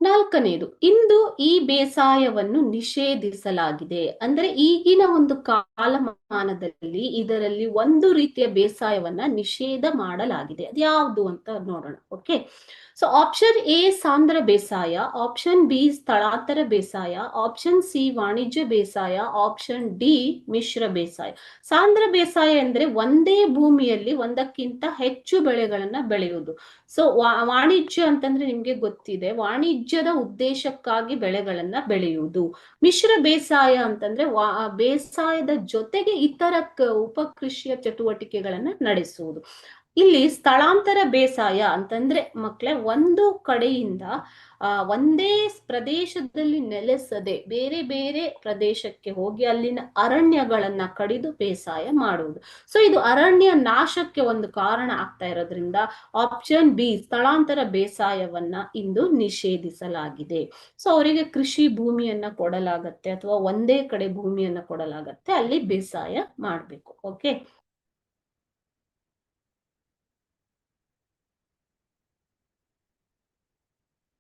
ನಾಲ್ಕನೆಯದು ಇಂದು ಈ ಬೇಸಾಯವನ್ನು ನಿಷೇಧಿಸಲಾಗಿದೆ. ಅಂದ್ರೆ ಈಗಿನ ಒಂದು ಕಾಲಮಾನದಲ್ಲಿ ಇದರಲ್ಲಿ ಒಂದು ರೀತಿಯ ಬೇಸಾಯವನ್ನ ನಿಷೇಧ ಮಾಡಲಾಗಿದೆ. ಅದ್ಯಾವುದು ಅಂತ ನೋಡೋಣ, ಓಕೆ? ಸೊ ಆಪ್ಷನ್ ಎ ಸಾಂದ್ರ ಬೇಸಾಯ ಆಪ್ಷನ್ ಬಿ ಸ್ಥಳಾಂತರ ಬೇಸಾಯ ಆಪ್ಷನ್ ಸಿ ವಾಣಿಜ್ಯ ಬೇಸಾಯ ಆಪ್ಷನ್ ಡಿ ಮಿಶ್ರ ಬೇಸಾಯ. ಸಾಂದ್ರ ಬೇಸಾಯ ಅಂದ್ರೆ ಒಂದೇ ಭೂಮಿಯಲ್ಲಿ ಒಂದಕ್ಕಿಂತ ಹೆಚ್ಚು ಬೆಳೆಗಳನ್ನ ಬೆಳೆಯುವುದು. ಸೊ ವಾಣಿಜ್ಯ ಅಂತಂದ್ರೆ ನಿಮ್ಗೆ ಗೊತ್ತಿದೆ. ವಾಣಿಜ್ಯದ ಉದ್ದೇಶಕ್ಕಾಗಿ ಬೆಳೆಗಳನ್ನ ಬೆಳೆಯುವುದು. ಮಿಶ್ರ ಬೇಸಾಯ ಅಂತಂದ್ರೆ ಬೇಸಾಯದ ಜೊತೆಗೆ ಇತರ ಉಪ ಉಪಕೃಷಿಯ ಚಟುವಟಿಕೆಗಳನ್ನ ನಡೆಸುವುದು. ಇಲ್ಲಿ ಸ್ಥಳಾಂತರ ಬೇಸಾಯ ಅಂತಂದ್ರೆ ಮಕ್ಕಳೇ ಒಂದು ಕಡೆಯಿಂದ ಒಂದೇ ಪ್ರದೇಶದಲ್ಲಿ ನೆಲೆಸದೆ ಬೇರೆ ಬೇರೆ ಪ್ರದೇಶಕ್ಕೆ ಹೋಗಿ ಅಲ್ಲಿನ ಅರಣ್ಯಗಳನ್ನ ಕಡಿದು ಬೇಸಾಯ ಮಾಡುವುದು. ಸೊ ಇದು ಅರಣ್ಯ ನಾಶಕ್ಕೆ ಒಂದು ಕಾರಣ ಆಗ್ತಾ ಇರೋದ್ರಿಂದ ಆಪ್ಷನ್ ಬಿ ಸ್ಥಳಾಂತರ ಬೇಸಾಯವನ್ನ ಇಂದು ನಿಷೇಧಿಸಲಾಗಿದೆ. ಸೊ ಅವರಿಗೆ ಕೃಷಿ ಭೂಮಿಯನ್ನ ಕೊಡಲಾಗತ್ತೆ ಅಥವಾ ಒಂದೇ ಕಡೆ ಭೂಮಿಯನ್ನ ಕೊಡಲಾಗತ್ತೆ, ಅಲ್ಲಿ ಬೇಸಾಯ ಮಾಡಬೇಕು ಓಕೆ